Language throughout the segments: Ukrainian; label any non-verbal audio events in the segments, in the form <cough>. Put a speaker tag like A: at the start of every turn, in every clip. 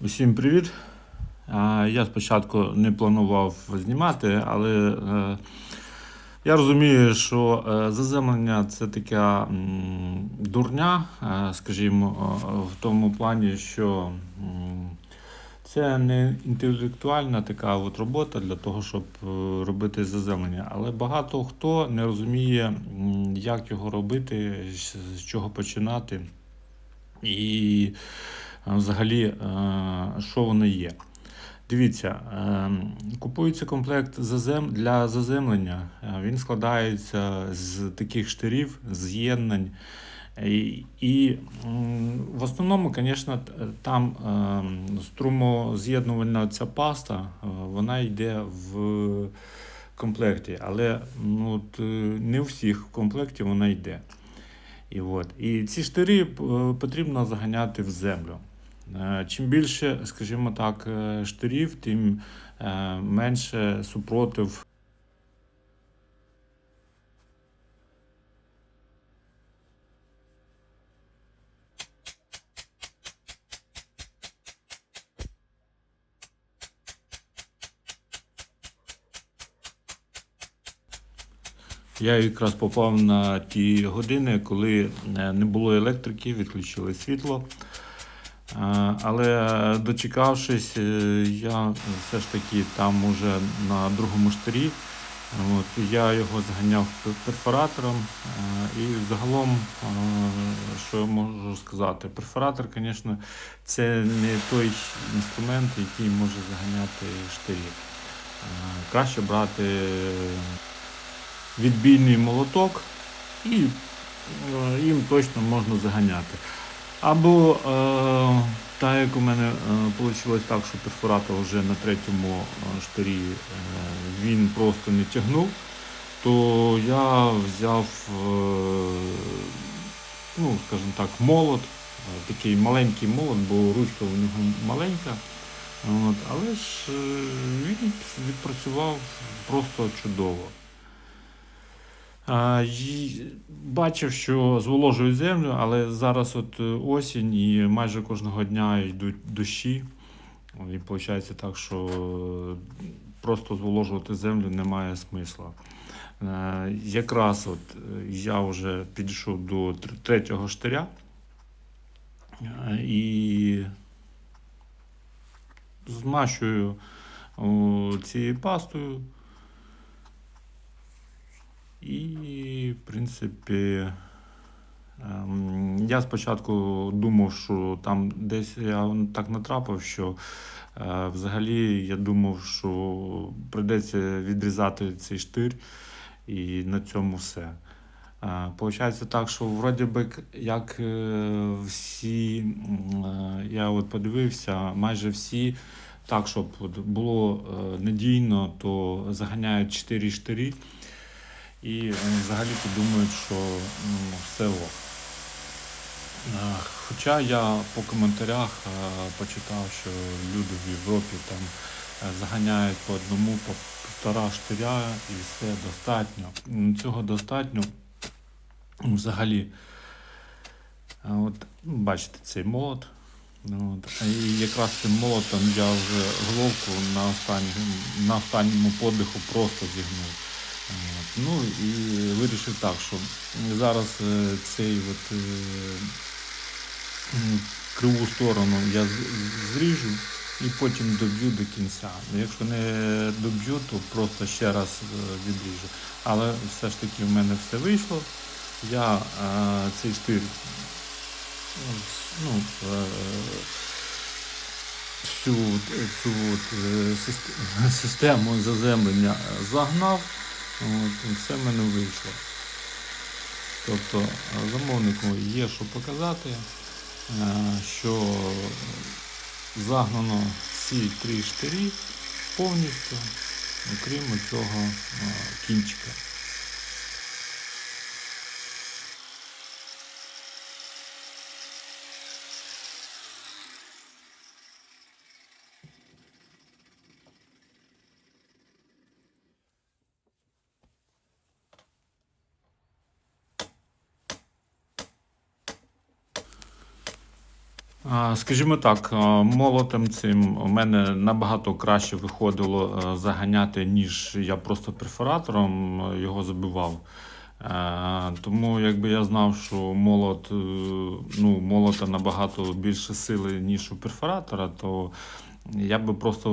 A: Усім привіт. Я спочатку не планував знімати, але е, я розумію, що е, заземлення це така дурня, е, скажімо, в тому плані, що це не інтелектуальна така от робота для того, щоб робити заземлення. Але багато хто не розуміє, як його робити, з чого починати. І взагалі, е, що воно є. Дивіться, е, купується комплект для заземлення. Е, Він складається з таких штирів, з'єднань. І, і в основному, звісно, там струмоз'єднувальна ця паста, вона йде в комплекті, але ну, от, не у всіх в комплекті вона йде. І, от. і ці штири потрібно заганяти в землю. Е, Чим більше, скажімо так, е, штирів, тим е, менше супротив. Я якраз попав на ті години, коли не було електрики, відключили світло. Е, Але дочекавшись, е, я все ж таки там уже на другому штирі. От, я його зганяв пер- перфоратором. е, І загалом, е, що я можу сказати, перфоратор, звісно, це не той інструмент, який може заганяти штирі. Е, Краще брати відбійний молоток, і е, їм точно можна заганяти. Або е, так як у мене вийшло так, що перфоратор вже на третьому е, штирі е, він просто не тягнув, то я взяв, е, ну, скажімо так, молот, е, такий маленький молот, бо ручка у нього маленька. От, але ж е, він відпрацював просто чудово. Бачив, що зволожують землю, але зараз от е, осінь і майже кожного дня йдуть дощі. І виходить так, що е, просто зволожувати землю немає смисла. Е, Якраз от я вже підійшов до третього штиря і змащую цією пастою. І, в принципі, ем, я спочатку думав, що там десь я так натрапив, що е, взагалі я думав, що прийдеться відрізати цей штир, і на цьому все. Е, Получається так, що вроді би як е, всі, я от подивився, майже всі так, щоб було надійно, то заганяють 4 штирі. І е, взагалі думають, що ну, все ок. Хоча я по коментарях е, почитав, що люди в Європі там е, заганяють по одному, по півтора штиря і все достатньо. Цього достатньо взагалі. От, ну, бачите, цей молот. От. І якраз цим молотом я вже головку на, останньому, на останньому подиху просто зігнув. Ну і вирішив так, що зараз е, цей от, е, криву сторону я зріжу і потім доб'ю до кінця. Якщо не доб'ю, то просто ще раз е, відріжу. Але все ж таки в мене все вийшло. Я цей штир ну, всю цю систему заземлення загнав. От, все в мене вийшло. Тобто замовнику є що показати, е, що загнано всі три штирі повністю, окрім цього е, кінчика. Скажімо так, молотом цим у мене набагато краще виходило е, заганяти, ніж я просто перфоратором е, його забивав. Е, Тому якби я знав, що молот, ну, молота набагато більше сили, ніж у перфоратора, то я би просто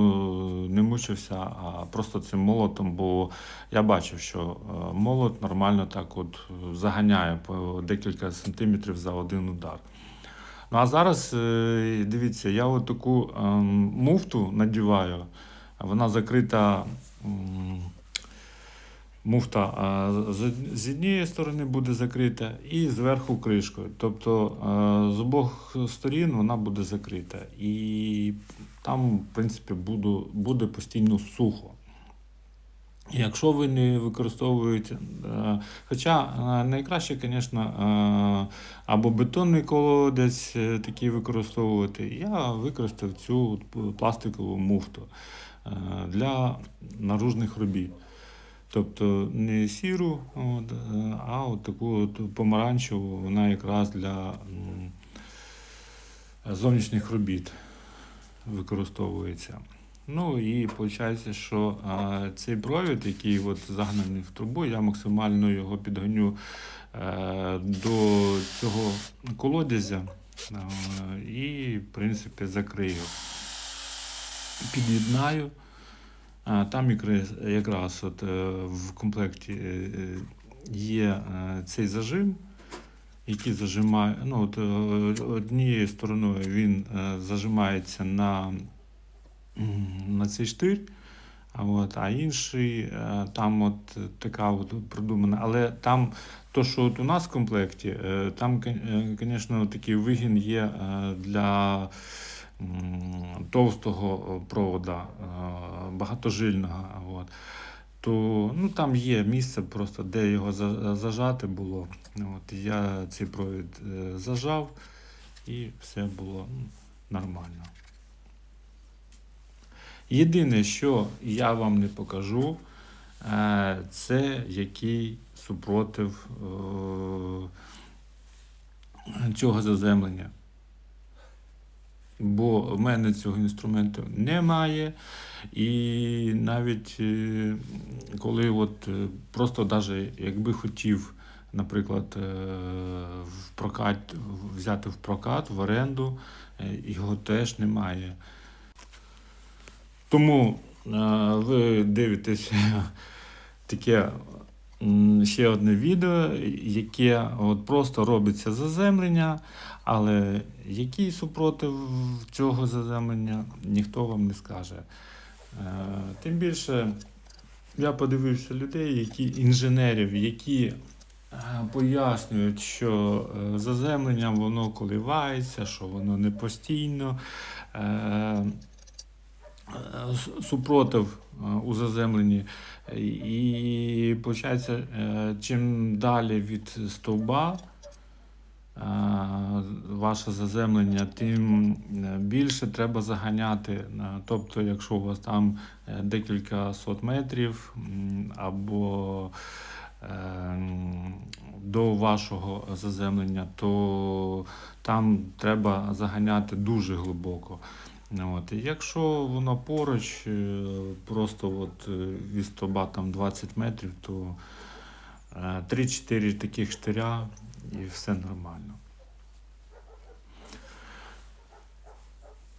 A: не мучився, а просто цим молотом, бо я бачив, що молот нормально так от заганяє по декілька сантиметрів за один удар. Ну а зараз е, дивіться, я от таку ем, муфту надіваю, вона закрита. Муфта з, з однієї сторони буде закрита і зверху кришкою. Тобто е, з обох сторін вона буде закрита. І там, в принципі, буду, буде постійно сухо. Якщо ви не використовуєте, е, хоча е, найкраще, звісно, е, або бетонний колодець такий використовувати, я використав цю пластикову муфту для наружних робіт. Тобто не сіру, а от таку от помаранчеву, вона якраз для зовнішніх робіт використовується. Ну і виходить, що а, цей провід, який от загнаний в трубу, я максимально його підганю е, до цього колодязя е, і, в принципі, закрию. Під'єднаю. А, Там якраз, от, е, в комплекті є цей зажим, який зажимає. Ну, от, однією стороною він зажимається на, на цей штир, от, а інший е, там от така от придумана. Але там то, що от у нас в комплекті, е, там, звісно, такий вигін є е, для товстого провода, е, багатожильного. От. То ну, там є місце просто, де його зажати було. От, я цей провід е, зажав і все було нормально. Єдине, що я вам не покажу, е, це який супротив е, цього заземлення. Бо в мене цього інструменту немає. І навіть е, коли от просто даже якби хотів, наприклад, в прокат, взяти в прокат, в оренду, його теж немає. Тому е, ви дивитесь <laughs> таке ще одне відео, яке от просто робиться заземлення, але який супротив цього заземлення, ніхто вам не скаже. Е, Тим більше я подивився людей, які інженерів, які е, пояснюють, що заземлення воно коливається, що воно не постійно. Е, е, Супротив е, у заземленні. І виходить, чим далі від стовба е, ваше заземлення, тим е, більше треба заганяти. Е, Тобто, якщо у вас там е, декілька сот метрів або е, до вашого заземлення, то там треба заганяти дуже глибоко. От. Якщо воно поруч, е, просто от е, від стовба там 20 метрів, то е, 3-4 таких штиря і все нормально.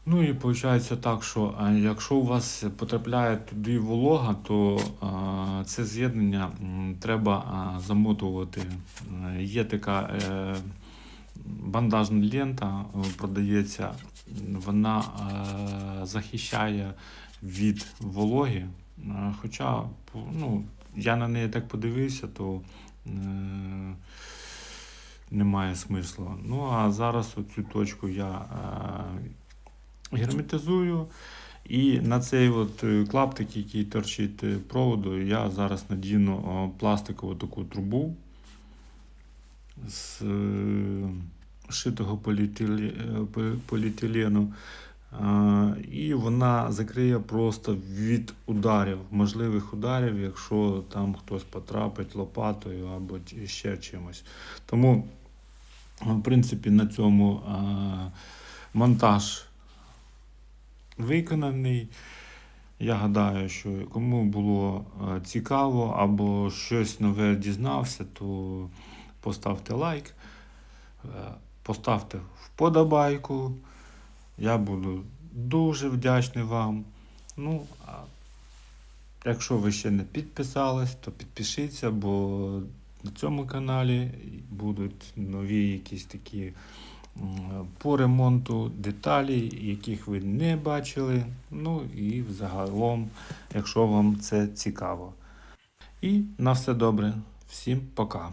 A: Ну і виходить так, що е, якщо у вас потрапляє туди волога, то е, це з'єднання треба е, замотувати. Е, Є така е, бандажна лента, е, продається, вона е, захищає від вологи. Е, Хоча ну, я на неї так подивився, то е, немає смислу. Ну а зараз цю точку я е, герметизую. І на цей от клаптик, який торчить проводу, я зараз надіну пластикову таку трубу з е, шитого е, поліетилену. Е, І вона закриє просто від ударів, можливих ударів, якщо там хтось потрапить лопатою або ще чимось. Тому, в принципі, на цьому монтаж виконаний. Я гадаю, що кому було цікаво або щось нове дізнався, то поставте лайк, е, поставте вподобайку. Я буду дуже вдячний вам. Ну, а якщо ви ще не підписались, то підпишіться, бо на цьому каналі будуть нові якісь такі по ремонту деталі, яких ви не бачили. Ну і взагалом, якщо вам це цікаво. І на все добре. Всім пока.